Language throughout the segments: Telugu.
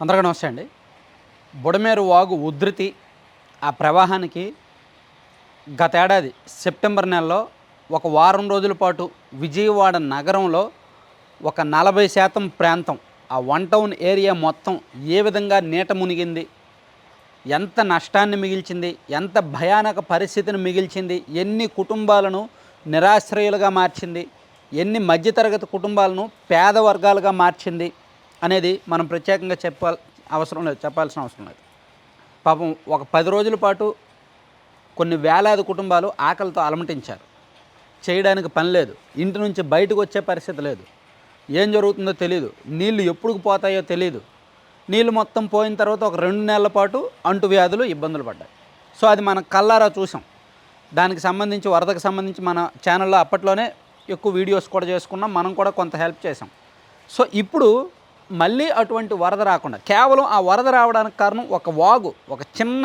అందరికీ నమస్తే అండి. బుడమేరు వాగు ఉధృతి ఆ ప్రవాహానికి గతేడాది సెప్టెంబర్ నెలలో ఒక వారం రోజుల పాటు విజయవాడ నగరంలో ఒక నలభై శాతం ప్రాంతం ఆ వన్ టౌన్ ఏరియా మొత్తం ఏ విధంగా నీట మునిగింది ఎంత నష్టాన్ని మిగిల్చింది ఎంత భయానక పరిస్థితిని మిగిల్చింది ఎన్ని కుటుంబాలను నిరాశ్రయులుగా మార్చింది ఎన్ని మధ్యతరగతి కుటుంబాలను పేద వర్గాలుగా మార్చింది అనేది మనం ప్రత్యేకంగా చెప్పాల్ అవసరం లేదు చెప్పాల్సిన అవసరం లేదు. పాపం ఒక పది రోజుల పాటు కొన్ని వేలాది కుటుంబాలు ఆకలితో అలమటించారు. చేయడానికి పని లేదు. ఇంటి నుంచి బయటకు వచ్చే పరిస్థితి లేదు. ఏం జరుగుతుందో తెలియదు నీళ్ళు ఎప్పుడు పోతాయో తెలియదు నీళ్ళు మొత్తం పోయిన తర్వాత ఒక రెండు నెలల పాటు అంటువ్యాధులు ఇబ్బందులు పడ్డాయి. సో అది మనం కల్లారా చూసాం. దానికి సంబంధించి వరదకు సంబంధించి మన ఛానల్లో అప్పట్లోనే ఎక్కువ వీడియోస్ కూడా చేసుకున్నాం. మనం కూడా కొంత హెల్ప్ చేసాం. సో ఇప్పుడు మళ్ళీ అటువంటి వరద రాకుండా కేవలం ఆ వరద రావడానికి కారణం ఒక వాగు ఒక చిన్న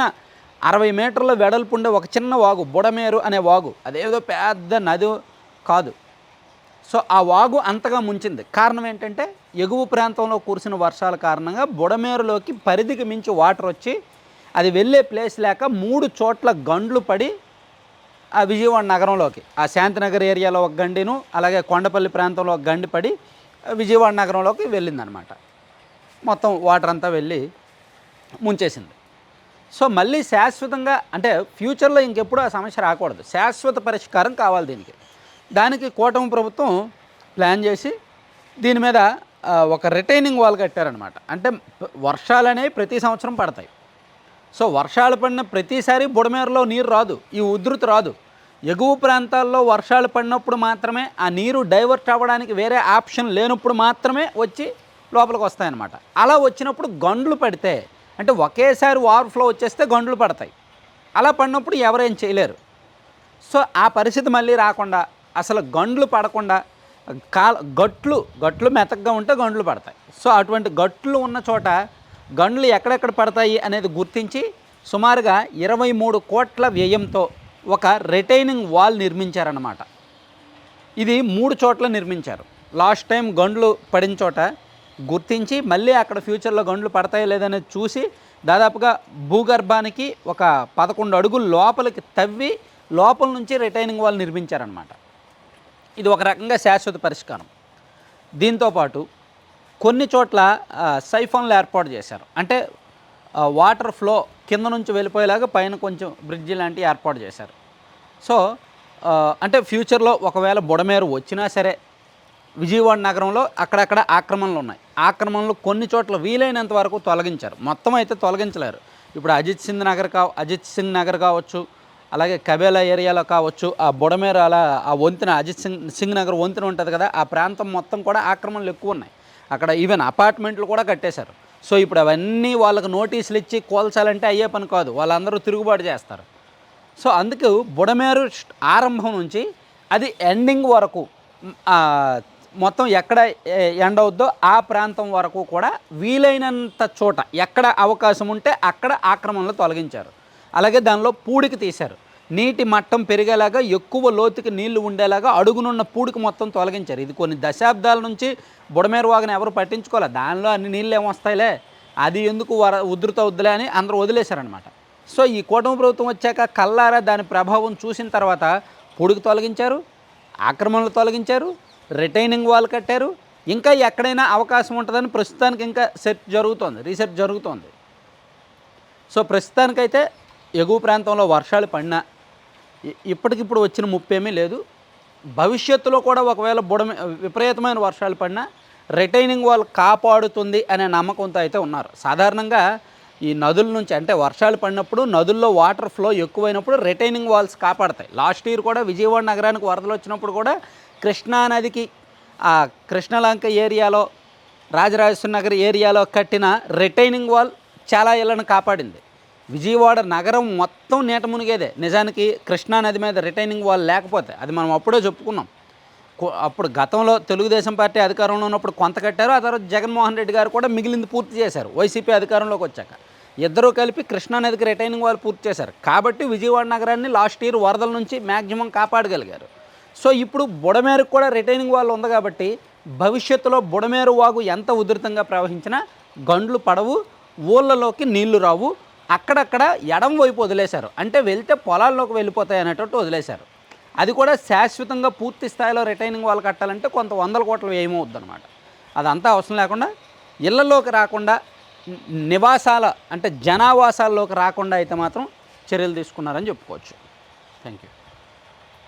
అరవై మీటర్ల వెడల్పు ఉండే ఒక చిన్న వాగు బుడమేరు అనే వాగు అదేదో పెద్ద నది కాదు. సో ఆ వాగు అంతగా ముంచింది. కారణం ఏంటంటే ఎగువ ప్రాంతంలో కురిసిన వర్షాల కారణంగా బుడమేరులోకి పరిధికి మించి వాటర్ వచ్చి అది వెళ్ళే ప్లేస్ లేక మూడు చోట్ల గండ్లు పడి ఆ విజయవాడ నగరంలోకి ఆ శాంతినగర్ ఏరియాలో ఒక గండిను అలాగే కొండపల్లి ప్రాంతంలో ఒక గండి పడి విజయవాడ నగరంలోకి వెళ్ళిందనమాట. మొత్తం వాటర్ అంతా వెళ్ళి ముంచేసింది. సో మళ్ళీ శాశ్వతంగా అంటే ఫ్యూచర్లో ఇంకెప్పుడు ఆ సమస్య రాకూడదు. శాశ్వత పరిష్కారం కావాలి దీనికి. దానికి కూటమి ప్రభుత్వం ప్లాన్ చేసి దీని మీద ఒక రిటైనింగ్ వాల్ కట్టారనమాట. అంటే వర్షాలు అనేవి ప్రతి సంవత్సరం పడతాయి. సో వర్షాలు పడిన ప్రతిసారి బుడమేరలో నీరు రాదు. ఈ ఉధృతి రాదు. ఎగువ ప్రాంతాల్లో వర్షాలు పడినప్పుడు మాత్రమే ఆ నీరు డైవర్ట్ అవ్వడానికి వేరే ఆప్షన్ లేనప్పుడు మాత్రమే వచ్చి లోపలికి వస్తాయన్నమాట. అలా వచ్చినప్పుడు గండ్లు పడితే అంటే ఒకేసారి వార్ ఫ్లో వచ్చేస్తే గండ్లు పడతాయి. అలా పడినప్పుడు ఎవరేం చేయలేరు. సో ఆ పరిస్థితి మళ్ళీ రాకుండా అసలు గండ్లు పడకుండా కాల గట్లు గట్లు మెతకగా ఉంటే గండ్లు పడతాయి. సో అటువంటి గట్లు ఉన్న చోట గండ్లు ఎక్కడెక్కడ పడతాయి అనేది గుర్తించి సుమారుగా ఇరవై మూడు కోట్ల వ్యయంతో ఒక రిటైనింగ్ వాల్ నిర్మించారన్నమాట. ఇది మూడు చోట్ల నిర్మించారు. లాస్ట్ టైం గండ్లు పడిన చోట గుర్తించి మళ్ళీ అక్కడ ఫ్యూచర్లో గండ్లు పడతాయో లేదనేది చూసి దాదాపుగా భూగర్భానికి ఒక పదకొండు అడుగులు లోపలికి తవ్వి లోపల నుంచి రిటైనింగ్ వాల్ నిర్మించారనమాట ఇది ఒక రకంగా శాశ్వత పరిష్కారం. దీంతోపాటు కొన్ని చోట్ల సైఫోన్లు ఏర్పాటు చేశారు. అంటే వాటర్ ఫ్లో కింద నుంచి వెళ్ళిపోయేలాగా పైన కొంచెం బ్రిడ్జి లాంటివి ఏర్పాటు చేశారు. సో అంటే ఫ్యూచర్లో ఒకవేళ బుడమేరు వచ్చినా సరే విజయవాడ నగరంలో అక్కడక్కడ ఆక్రమణలు ఉన్నాయి. ఆక్రమణలు కొన్ని చోట్ల వీలైనంత వరకు తొలగించారు. మొత్తం అయితే తొలగించలేరు. ఇప్పుడు అజిత్ సింగ్ నగర్ కా అజిత్ సింగ్ నగర్ కావచ్చు అలాగే కబేలా ఏరియాలో కావచ్చు ఆ బుడమేర అలా ఆ వంతెన అజిత్ సింగ్ సింగ్ నగర్ వంతెన ఉంటుంది కదా ఆ ప్రాంతం మొత్తం కూడా ఆక్రమణలు ఎక్కువ ఉన్నాయి. అక్కడ ఈవెన్ అపార్ట్మెంట్లు కూడా కట్టేశారు. సో ఇప్పుడు అవన్నీ వాళ్ళకు నోటీసులు ఇచ్చి కోల్చాలంటే అయ్యే పని కాదు. వాళ్ళందరూ తిరుగుబాటు చేస్తారు. సో అందుకు బుడమేరు ఆరంభం నుంచి అది ఎండింగ్ వరకు మొత్తం ఎక్కడ ఎండ్ అవుద్దో ఆ ప్రాంతం వరకు కూడా వీలైనంత చోట ఎక్కడ అవకాశం ఉంటే అక్కడ ఆక్రమణలు తొలగించారు. అలాగే దానిలో పూడికి తీశారు. నీటి మట్టం పెరిగేలాగా ఎక్కువ లోతుకి నీళ్ళు ఉండేలాగా అడుగునున్న పూడికి మొత్తం తొలగించారు. ఇది కొన్ని దశాబ్దాల నుంచి బుడమేరు వాగని ఎవరు పట్టించుకోవాలి దానిలో అన్ని నీళ్ళు ఏమొస్తాయిలే అది ఎందుకు వర ఉధృత వద్దులే అని అందరూ వదిలేశారనమాట సో ఈ కూటమి ప్రభుత్వం వచ్చాక కల్లారా దాని ప్రభావం చూసిన తర్వాత పొడుగు తొలగించారు ఆక్రమణలు తొలగించారు రిటైనింగ్ వాల్ కట్టారు. ఇంకా ఎక్కడైనా అవకాశం ఉంటుందని ప్రస్తుతానికి ఇంకా సెర్చ్ జరుగుతోంది రీసెర్చ్ జరుగుతోంది. సో ప్రస్తుతానికైతే ఎగువ ప్రాంతంలో వర్షాలు పడినా ఇప్పటికిప్పుడు వచ్చిన ముప్పేమీ లేదు. భవిష్యత్తులో కూడా ఒకవేళ బుడమ విపరీతమైన వర్షాలు పడినా రిటైనింగ్ వాల్ కాపాడుతుంది అనే నమ్మకంతో అయితే ఉన్నారు. సాధారణంగా ఈ నదుల నుంచి అంటే వర్షాలు పడినప్పుడు నదుల్లో వాటర్ ఫ్లో ఎక్కువైనప్పుడు రిటైనింగ్ వాల్స్ కాపాడతాయి. లాస్ట్ ఇయర్ కూడా విజయవాడ నగరానికి వరదలు వచ్చినప్పుడు కూడా కృష్ణా నదికి ఆ కృష్ణలంక ఏరియాలో రాజరాజేశ్వర నగర్ ఏరియాలో కట్టిన రిటైనింగ్ వాల్ చాలా ఇళ్ళను కాపాడింది. విజయవాడ నగరం మొత్తం నీట మునిగేదే. నిజానికి కృష్ణా నది మీద రిటైనింగ్ వాల్ లేకపోతే అది మనం అప్పుడే చెప్పుకున్నాం. అప్పుడు గతంలో తెలుగుదేశం పార్టీ అధికారంలో ఉన్నప్పుడు కొంత కట్టారు ఆ తర్వాత జగన్మోహన్ రెడ్డి గారు కూడా మిగిలింది పూర్తి చేశారు వైసీపీ అధికారంలోకి వచ్చాక. ఇద్దరూ కలిపి కృష్ణా నదికి రిటైనింగ్ వాళ్ళు పూర్తి చేశారు. కాబట్టి విజయవాడ నగరాన్ని లాస్ట్ ఇయర్ వరదల నుంచి మ్యాక్సిమం కాపాడగలిగారు. సో ఇప్పుడు బుడమేరుకు కూడా రిటైనింగ్ వాళ్ళు ఉంది కాబట్టి భవిష్యత్తులో బుడమేరు వాగు ఎంత ఉధృతంగా ప్రవహించినా గండ్లు పడవు ఊళ్ళలోకి నీళ్ళు రావు అక్కడక్కడ ఎడం వైపు వదిలేశారు. అంటే వెళ్తే పొలాల్లోకి వెళ్ళిపోతాయి అనేటట్టు వదిలేశారు. అది కూడా శాశ్వతంగా పూర్తి స్థాయిలో రిటైనింగ్ వాళ్ళు కట్టాలంటే కొంత వందల కోట్ల వ్యయమవుద్ది అనమాట అదంతా అవసరం లేకుండా ఇళ్ళలోకి రాకుండా నివాసాల అంటే జనావాసాల్లోకి రాకుండా అయితే మాత్రం చర్యలు తీసుకున్నారని చెప్పుకోవచ్చు. Thank you